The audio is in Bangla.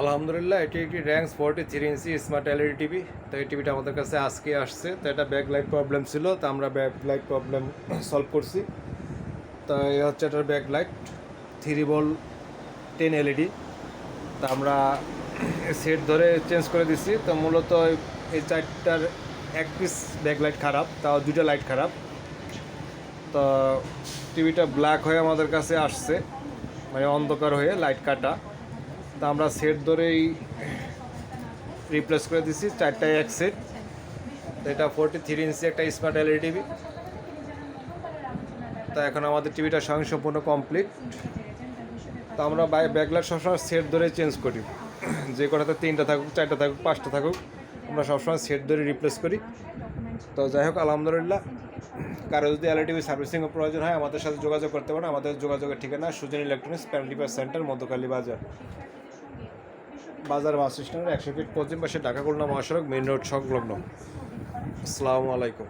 আলহামদুলিল্লাহ, এটি একটি Rangs forty three inch smart LED TV. তো এই টিভিটা আমাদের কাছে আজকে আসছে। তো এটা ব্যাক লাইট প্রবলেম ছিল, তো আমরা ব্যাক লাইট প্রবলেম সলভ করছি। তো এই হচ্ছে এটার ব্যাক লাইট থ্রি বল, টেন এলইডি। তা আমরা সেট ধরে চেঞ্জ করে দিচ্ছি তো মূলত এই চারটার এক পিস ব্যাক লাইট খারাপ, তাও দুইটা লাইট খারাপ। তো টিভিটা ব্ল্যাক হয়ে আমাদের কাছে আসছে মানে অন্ধকার হয়ে লাইট কাটা। তা আমরা সেট ধরেই রিপ্লেস করে দিছি, চারটায় এক সেট এটা ফোরটি থ্রি ইঞ্চি একটা স্মার্ট এলইডি টিভি তা এখন আমাদের টিভিটা স্বয়ং সম্পূর্ণ কমপ্লিট তো আমরা ব্যাকলাইট সবসময় সেট ধরে চেঞ্জ করি। যে কটাতে তিনটা থাকুক, চারটা থাকুক, পাঁচটা থাকুক, আমরা সবসময় সেট ধরে রিপ্লেস করি। তো যাই হোক, আলহামদুলিল্লাহ, কারও যদি এলইডিবি সার্ভিসিংয়ের প্রয়োজন হয়, আমাদের সাথে যোগাযোগ করতে পারেন। আমাদের যোগাযোগের ঠিকানা সুজন ইলেকট্রনিক্স প্যান রিপেয়ার সেন্টার মধ্যকালী বাজার। বাজার বাস স্ট্যান্ডের একশো ফিট পশ্চিম পাশে ঢাকা খুলনা মহাসড়ক মেন রোড সংলগ্ন। আসসালামু আলাইকুম।